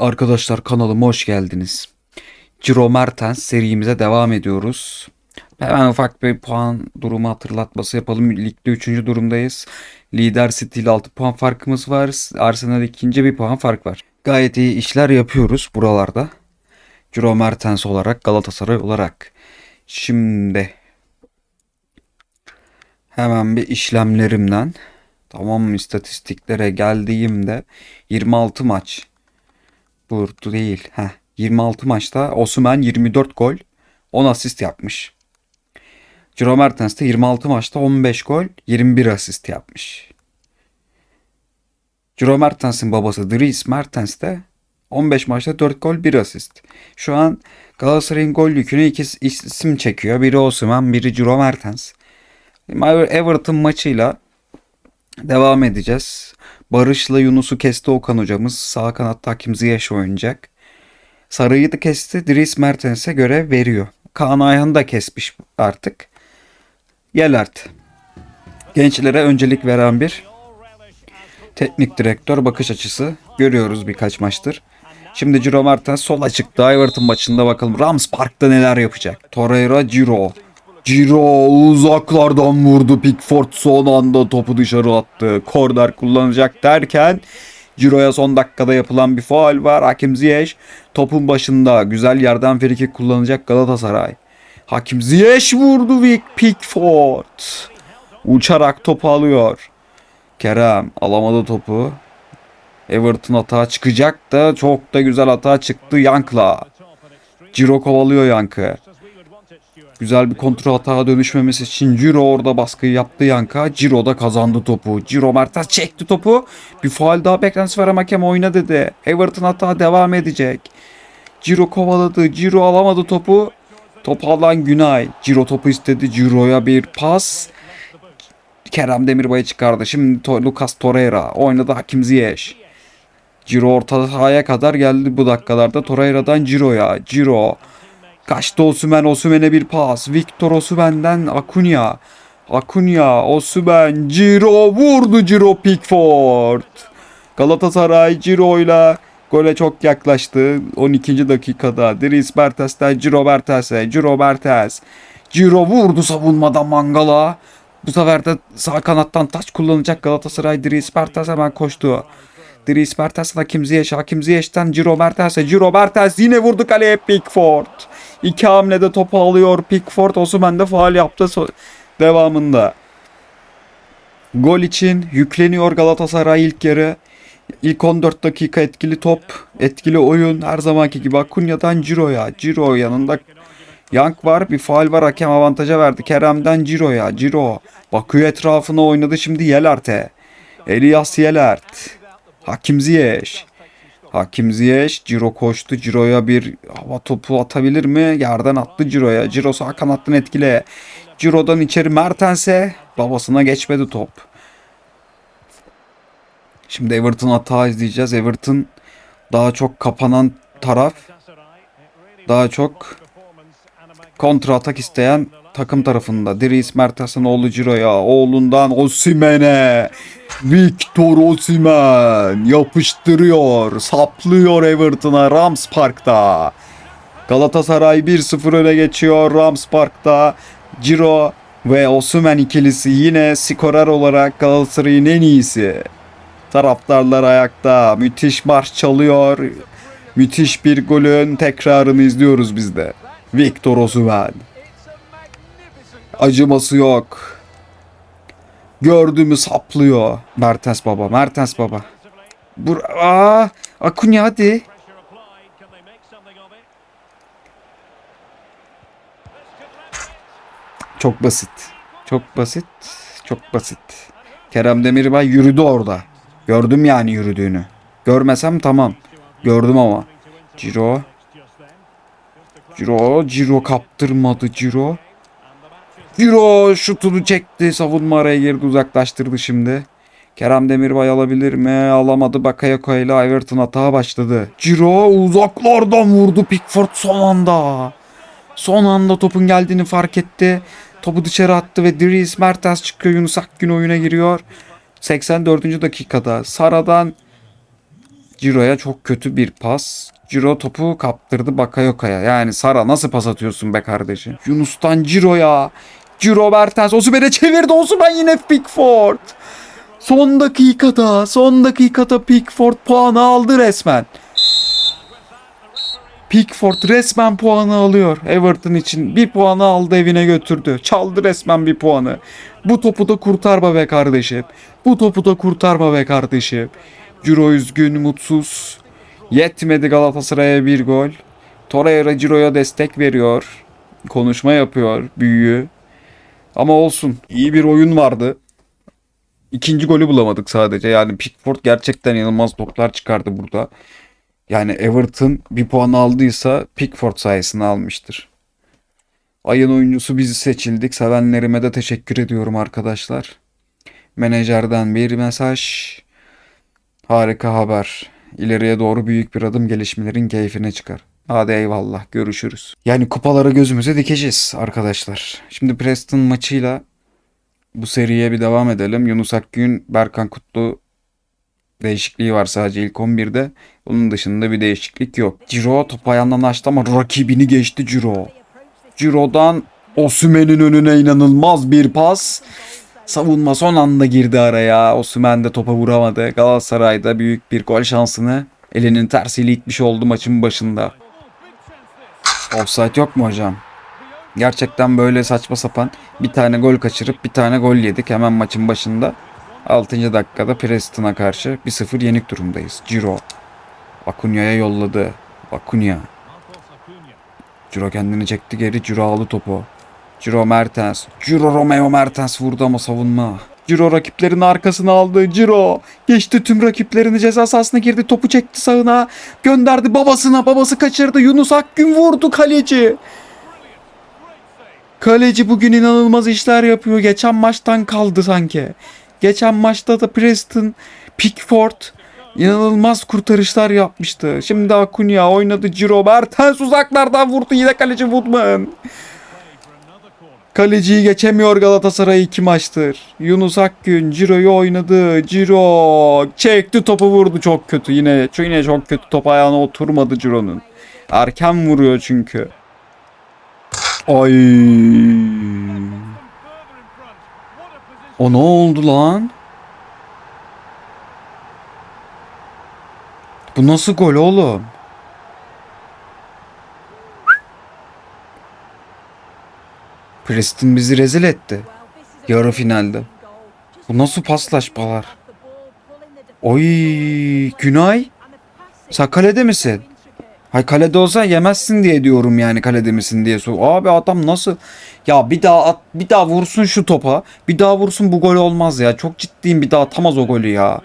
Arkadaşlar kanalıma hoş geldiniz. Ciro Mertens serimize devam ediyoruz. Hemen ufak bir puan durumu hatırlatması yapalım. Ligde 3. durumdayız. Lider City ile 6 puan farkımız var. Arsenal ikinci bir puan fark var. Gayet iyi işler yapıyoruz buralarda. Ciro Mertens olarak Galatasaray olarak. Şimdi hemen bir işlemlerimden tamam istatistiklere geldiğimde 26 maç Burada değil. Heh. 26 maçta Osimhen 24 gol 10 asist yapmış. Ciro Mertens de 26 maçta 15 gol 21 asist yapmış. Ciro Mertens'in babası Dries Mertens de 15 maçta 4 gol 1 asist. Şu an Galatasaray'ın gol yükünü iki isim çekiyor. Biri Osimhen, biri Ciro Mertens. Everton maçıyla devam edeceğiz. Barış'la Yunus'u kesti Okan hocamız. Sağ kanatta Hakim Ziyech oynayacak. Sarı'yı da kesti. Dries Mertens'e görev veriyor. Kaan Ayhan'ı da kesmiş artık. Yelert. Gençlere öncelik veren bir teknik direktör bakış açısı görüyoruz birkaç maçtır. Şimdi Ciro Mertens sol açıkta Everton maçında bakalım Rams Park'ta neler yapacak. Torreira Ciro. Ciro uzaklardan vurdu. Pickford son anda topu dışarı attı. Korner kullanacak derken Ciro'ya son dakikada yapılan bir faal var. Hakim Ziyech topun başında güzel yerden frikik kullanacak Galatasaray. Hakim Ziyech vurdu Vic Pickford. Uçarak topu alıyor. Kerem alamadı topu. Everton hata çıkacak da çok da güzel hata çıktı Yank'la. Ciro kovalıyor Yank'ı. Güzel bir kontrol hata dönüşmemesi için Ciro orada baskıyı yaptı Yanka. Ciro da kazandı topu. Ciro Mertens çekti topu. Bir faal daha beklentisi var ama hakem oyna dedi. Everton hata devam edecek. Ciro kovaladı. Ciro alamadı topu. Top alan Günay. Ciro topu istedi. Ciro'ya bir pas. Kerem Demirbay'ı çıkardı. Şimdi Lucas Torreira oynadı Hakim Ziyech. Ciro orta sahaya kadar geldi bu dakikalarda. Torreira'dan Ciro'ya. Ciro. Kaçtı Osimhen. Osimhen'e bir pas. Victor Osimhen'den Acuna. Acuna. Osimhen. Ciro vurdu Ciro Pickford. Galatasaray Ciro'yla gole çok yaklaştı. 12. dakikada. Dries Mertens'ten Ciro Mertens'e. Ciro Mertens. Ciro vurdu savunmadan Mangala. Bu sefer de sağ kanattan taç kullanacak Galatasaray. Dries Mertens hemen koştu. Dries Mertens Hakim Ziyech. Hakim Ziyech'ten Ciro Mertens'e. Ciro Mertens yine vurdu kaleye Pickford. İki hamlede topu alıyor Pickford. Osimhen de faal yaptı devamında. Gol için yükleniyor Galatasaray ilk yarı. İlk 14 dakika etkili top, etkili oyun her zamanki gibi Akunya'dan Ciro'ya. Ciro yanında Yank var, bir faal var hakem avantaja verdi. Kerem'den Ciro'ya. Ciro bakıyor etrafına oynadı şimdi Yelert'e. Elias Yelert. Hakim Ziyech. Hakim Ziyech, Ciro koştu. Ciro'ya bir hava topu atabilir mi? Yerden attı Ciro'ya. Ciro sağ kanattan etkile. Ciro'dan içeri Mertens'e. Babasına geçmedi top. Şimdi Everton hata izleyeceğiz. Everton daha çok kapanan taraf. Daha çok kontra atak isteyen takım tarafında. Dries Mertens'in oğlu Ciro'ya. Oğlundan Osimhen'e. Victor Osimhen yapıştırıyor. Saplıyor Everton'a Rams Park'ta. Galatasaray 1-0 öne geçiyor Rams Park'ta. Ciro ve Osimhen ikilisi yine skorer olarak Galatasaray'ın en iyisi. Taraftarlar ayakta. Müthiş marş çalıyor. Müthiş bir golün tekrarını izliyoruz biz de. Victor Osimhen. Acıması yok. Gördü mü saplıyor. Mertens baba, Mertens baba. Bur Aa, Akunya hadi. Çok basit. Çok basit. Çok basit. Kerem Demirbay yürüdü orada. Gördüm yani yürüdüğünü. Görmesem tamam. Gördüm ama. Ciro. Ciro. Ciro kaptırmadı Ciro. Ciro şutunu çekti. Savunma araya girdi uzaklaştırdı şimdi. Kerem Demirbay alabilir mi? Alamadı. Bakayoko ile Everton hata başladı. Ciro uzaklardan vurdu Pickford son anda. Son anda topun geldiğini fark etti. Topu dışarı attı ve Dries Mertens çıkıyor. Yunus Akgün oyuna giriyor. 84. dakikada Sara'dan Ciro'ya çok kötü bir pas. Ciro topu kaptırdı Bakayoka'ya. Yani Sara nasıl pas atıyorsun be kardeşim? Yunus'tan Ciro'ya. Ciro Mertens Osimhen'e çevirdi. Osimhen yine Pickford. Son dakikada, son dakikada Pickford puanı aldı resmen. Pickford resmen puanı alıyor Everton için. Bir puanı aldı evine götürdü. Çaldı resmen bir puanı. Bu topu da kurtarma be kardeşim. Bu topu da kurtarma be kardeşim. Ciro üzgün, mutsuz. Yetmedi Galatasaray'a bir gol. Torreira Ciro'ya destek veriyor. Konuşma yapıyor büyüğü. Ama olsun. İyi bir oyun vardı. İkinci golü bulamadık sadece. Yani Pickford gerçekten inanılmaz toplar çıkardı burada. Yani Everton bir puan aldıysa Pickford sayesinde almıştır. Ayın oyuncusu bizi seçildik. Sevenlerime de teşekkür ediyorum arkadaşlar. Menajerden bir mesaj. Harika haber. İleriye doğru büyük bir adım gelişmelerin keyfine çıkar. Hadi eyvallah görüşürüz. Yani kupaları gözümüze dikeceğiz arkadaşlar. Şimdi Preston maçıyla bu seriye bir devam edelim. Yunus Akgün, Berkan Kutlu değişikliği var sadece ilk 11'de. Onun dışında bir değişiklik yok. Ciro top ayağından açtı ama rakibini geçti Ciro. Ciro'dan Osimhen'in önüne inanılmaz bir pas. Savunma son anda girdi araya. Osimhen de topa vuramadı. Galatasaray'da büyük bir gol şansını elinin tersiyle itmiş oldu maçın başında. Offside yok mu hocam? Gerçekten böyle saçma sapan bir tane gol kaçırıp bir tane gol yedik hemen maçın başında. 6. dakikada Preston'a karşı 1-0 yenik durumdayız. Ciro. Akunya'ya yolladı. Akunya. Ciro kendini çekti geri. Ciro aldı topu. Ciro Mertens. Ciro Romeo Mertens vurdu ama savunma. Ciro rakiplerin arkasına aldı. Ciro geçti tüm rakiplerini ceza sahasına girdi. Topu çekti sağına. Gönderdi babasına. Babası kaçırdı. Yunus Akgün vurdu kaleci. Kaleci bugün inanılmaz işler yapıyor. Geçen maçtan kaldı sanki. Geçen maçta da Preston, Pickford inanılmaz kurtarışlar yapmıştı. Şimdi Acuna oynadı. Ciro Mertens uzaklardan vurdu. Yine kaleci Woodman. Kaleciyi geçemiyor Galatasaray iki maçtır. Yunus Akgün Ciro'yu oynadı. Ciro çekti topu vurdu çok kötü. Yine yine çok kötü top ayağına oturmadı Ciro'nun. Erken vuruyor çünkü. Ay. O ne oldu lan? Bu nasıl gol oğlum? Preston bizi rezil etti. Yarı finalde. Bu nasıl paslaşmalar? Oy Günay. Sen kalede misin? Hay kalede olsa yemezsin diye diyorum yani kalede misin diye sor. Abi adam nasıl? Ya bir daha at, bir daha vursun şu topa. Bir daha vursun bu gol olmaz ya. Çok ciddiyim bir daha atamaz o golü ya.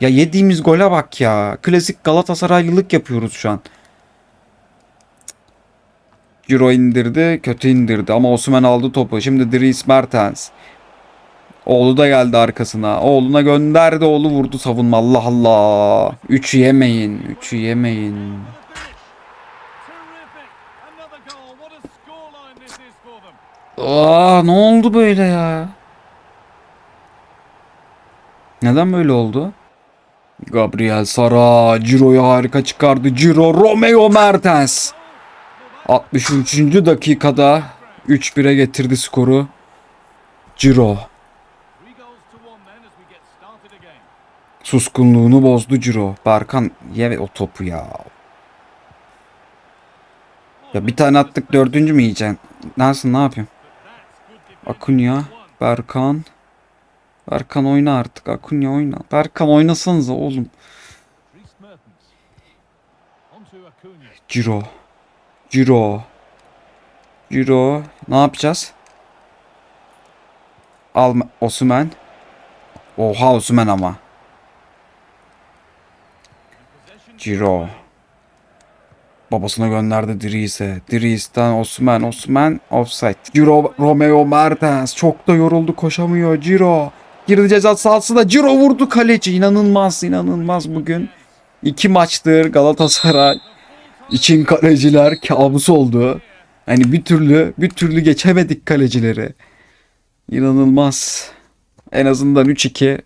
Ya yediğimiz gole bak ya. Klasik Galatasaraylılık yapıyoruz şu an. Ciro indirdi, kötü indirdi ama Osman aldı topu. Şimdi Dries Mertens. Oğlu da geldi arkasına. Oğluna gönderdi, oğlu vurdu savunma. Allah Allah. Üçü yemeyin, üçü yemeyin. Aa, ne oldu böyle ya? Neden böyle oldu? Gabriel Sara Ciro'yu harika çıkardı. Ciro Romeo Mertens. 63. dakikada 3-1'e getirdi skoru. Ciro. Suskunluğunu bozdu Ciro. Berkan ye o topu ya. Ya bir tane attık dördüncü mü yiyeceksin? Nasıl ne yapayım? Akunya, Berkan. Berkan oyna artık. Akunya oyna. Berkan oynasanıza oğlum. Ciro. Ciro. Ciro. Ne yapacağız? Al Osman. Oha Osman ama. Ciro. Babasına gönderdi Dries'e. Dries'ten Osman. Osman offside. Ciro Romeo Mertens. Çok da yoruldu koşamıyor. Ciro. Girdi ceza sahasına. Ciro vurdu kaleci. İnanılmaz inanılmaz bugün. İki maçtır Galatasaray için kaleciler kabus oldu. Hani bir türlü bir türlü geçemedik kalecileri. İnanılmaz. En azından 3-2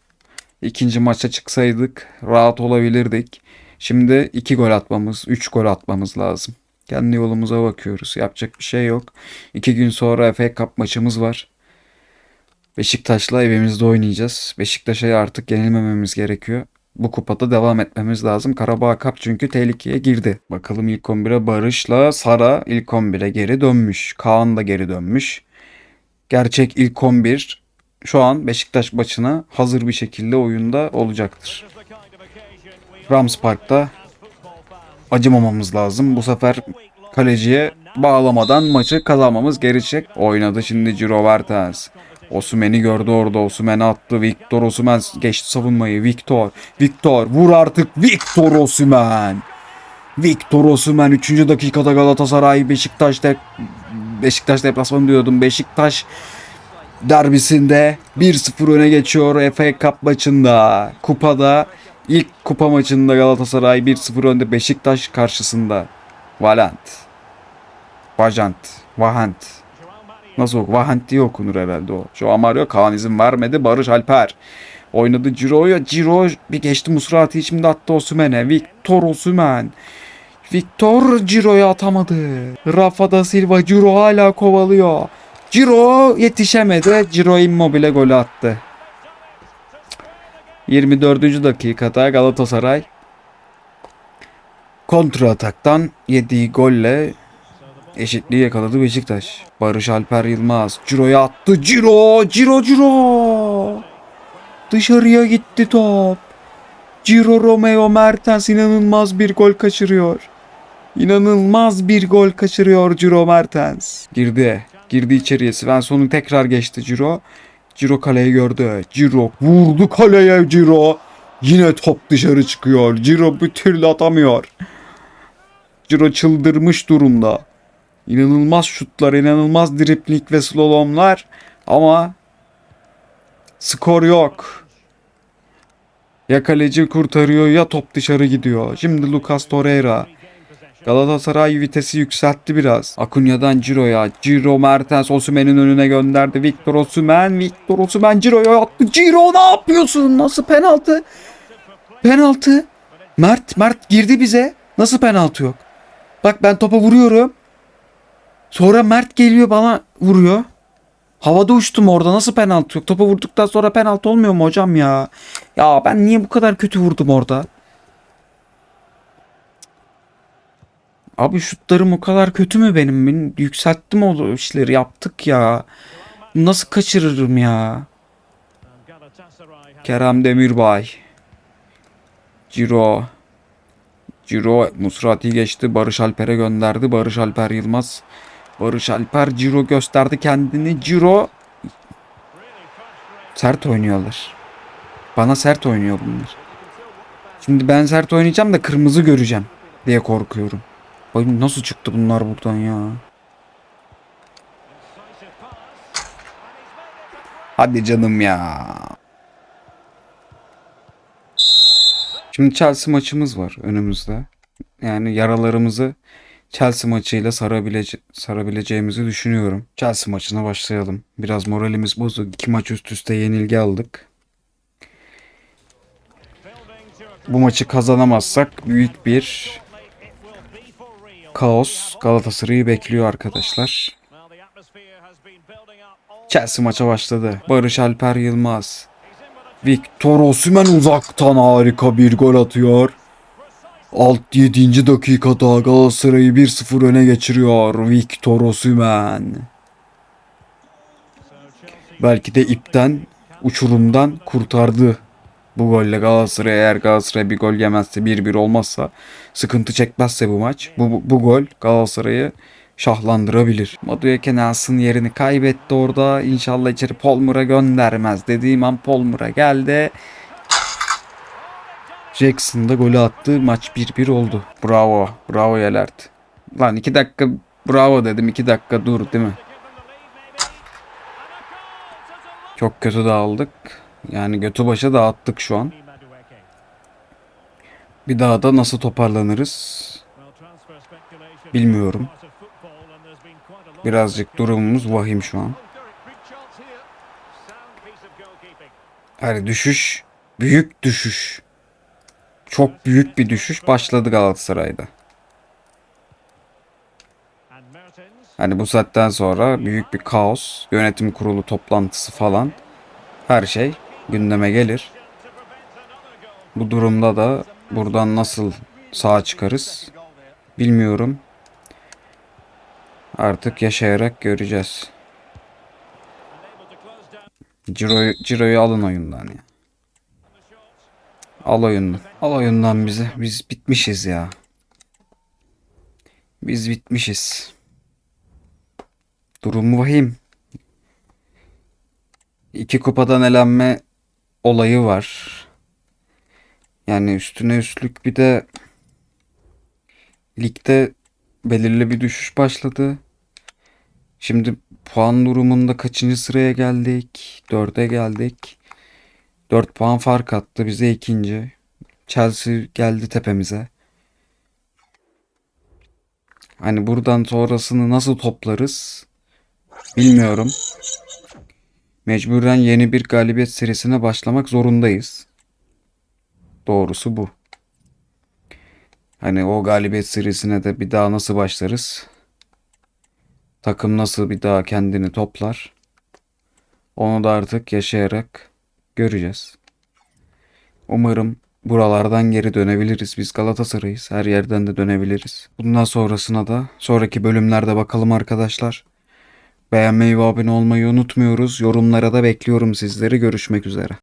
ikinci maça çıksaydık rahat olabilirdik. Şimdi 2 gol atmamız, 3 gol atmamız lazım. Kendi yolumuza bakıyoruz. Yapacak bir şey yok. 2 gün sonra FA Cup maçımız var. Beşiktaş'la evimizde oynayacağız. Beşiktaş'a artık yenilmememiz gerekiyor. Bu kupada devam etmemiz lazım. Karabağ Cup çünkü tehlikeye girdi. Bakalım ilk 11'e Barış'la Sara ilk 11'e geri dönmüş. Kaan da geri dönmüş. Gerçek ilk 11 şu an Beşiktaş maçına hazır bir şekilde oyunda olacaktır. Rams Park'ta acımamamız lazım. Bu sefer kaleciye bağlamadan maçı kazanmamız gerekecek. Oynadı şimdi Ciro. Osimhen'i gördü orada. Osimhen'i attı. Victor Osimhen geçti savunmayı. Victor. Victor. Vur artık. Victor Osimhen. Victor Osimhen 3. dakikada Galatasaray Beşiktaş de Beşiktaş deplasmanı diyordum. Beşiktaş derbisinde 1-0 öne geçiyor FA Cup maçında. Kupada ilk kupa maçında Galatasaray 1-0 önde Beşiktaş karşısında. Valant. Vajant. Vahant. Nasıl oku? Vahant diye okunur herhalde o. Şu Amario Kaan izin vermedi. Barış Alper. Oynadı Ciro'ya. Ciro bir geçti Musrati şimdi attı Osimhen'e. Victor Osimhen. Victor Ciro'ya atamadı. Rafa da Silva Ciro hala kovalıyor. Ciro yetişemedi. Ciro Immobile golü attı. 24. dakikada Galatasaray kontra ataktan yediği golle eşitliği yakaladı Beşiktaş. Barış Alper Yılmaz Ciro'ya attı. Ciro, Ciro, Ciro. Dışarıya gitti top. Ciro Romeo Mertens inanılmaz bir gol kaçırıyor. İnanılmaz bir gol kaçırıyor Ciro Mertens. Girdi. Girdi içeriye. Svensson'u tekrar geçti Ciro. Ciro kaleyi gördü. Ciro vurdu kaleye Ciro. Yine top dışarı çıkıyor. Ciro bir türlü atamıyor. Ciro çıldırmış durumda. İnanılmaz şutlar, inanılmaz dripling ve slalomlar ama skor yok. Ya kaleci kurtarıyor ya top dışarı gidiyor. Şimdi Lucas Torreira. Galatasaray vitesi yükseltti biraz. Akunya'dan Ciro'ya. Ciro Mertens Osimhen'in önüne gönderdi. Victor Osimhen. Victor Osimhen Ciro'ya attı. Ciro ne yapıyorsun? Nasıl penaltı? Penaltı. Mert, Mert girdi bize. Nasıl penaltı yok? Bak ben topa vuruyorum. Sonra Mert geliyor bana vuruyor. Havada uçtum orada. Nasıl penaltı yok? Topa vurduktan sonra penaltı olmuyor mu hocam ya? Ya ben niye bu kadar kötü vurdum orada? Abi şutlarım o kadar kötü mü benim? Ben yükselttim o işleri yaptık ya. Nasıl kaçırırım ya? Kerem Demirbay. Ciro. Ciro Musrati geçti. Barış Alper'e gönderdi. Barış Alper Yılmaz. Barış Alper Ciro gösterdi kendini. Ciro sert oynuyorlar. Bana sert oynuyor bunlar. Şimdi ben sert oynayacağım da kırmızı göreceğim diye korkuyorum. Bakın nasıl çıktı bunlar buradan ya. Hadi canım ya. Şimdi Chelsea maçımız var önümüzde. Yani yaralarımızı Chelsea maçıyla sarabilece sarabileceğimizi düşünüyorum. Chelsea maçına başlayalım. Biraz moralimiz bozuk. İki maç üst üste yenilgi aldık. Bu maçı kazanamazsak büyük bir kaos Galatasaray'ı bekliyor arkadaşlar. Chelsea maça başladı. Barış Alper Yılmaz. Victor Osimhen uzaktan harika bir gol atıyor. Alt 7. dakikada Galatasaray'ı 1-0 öne geçiriyor Victor Osimhen. Belki de ipten, uçurumdan kurtardı bu golle Galatasaray. Eğer Galatasaray bir gol yemezse 1-1 olmazsa sıkıntı çekmezse bu maç bu, bu, gol Galatasaray'ı şahlandırabilir. Madueke Nelson yerini kaybetti orada. İnşallah içeri Polmur'a göndermez. Dediğim an Polmur'a geldi. Jackson da golü attı. Maç 1-1 oldu. Bravo. Bravo Yelert. Lan 2 dakika bravo dedim. 2 dakika dur değil mi? Çok kötü dağıldık. Yani götü başa dağıttık şu an. Bir daha da nasıl toparlanırız bilmiyorum. Birazcık durumumuz vahim şu an. Yani düşüş, büyük düşüş. Çok büyük bir düşüş başladı Galatasaray'da. Hani bu saatten sonra büyük bir kaos, yönetim kurulu toplantısı falan her şey gündeme gelir. Bu durumda da buradan nasıl sağ çıkarız bilmiyorum. Artık yaşayarak göreceğiz. Ciro'yu, Ciro'yu alın oyundan ya. Al oyundan. Al oyundan bizi. Biz bitmişiz ya. Biz bitmişiz. Durum vahim. İki kupadan elenme olayı var. Yani üstüne üstlük bir de ligde belirli bir düşüş başladı. Şimdi puan durumunda kaçıncı sıraya geldik? Dörde geldik. 4 puan fark attı bize ikinci. Chelsea geldi tepemize. Hani buradan sonrasını nasıl toplarız? Bilmiyorum. Mecburen yeni bir galibiyet serisine başlamak zorundayız. Doğrusu bu. Hani o galibiyet serisine de bir daha nasıl başlarız? Takım nasıl bir daha kendini toplar? Onu da artık yaşayarak göreceğiz. Umarım buralardan geri dönebiliriz. Biz Galatasaray'ız. Her yerden de dönebiliriz. Bundan sonrasına da sonraki bölümlerde bakalım arkadaşlar. Beğenmeyi ve abone olmayı unutmuyoruz. Yorumlara da bekliyorum sizleri. Görüşmek üzere.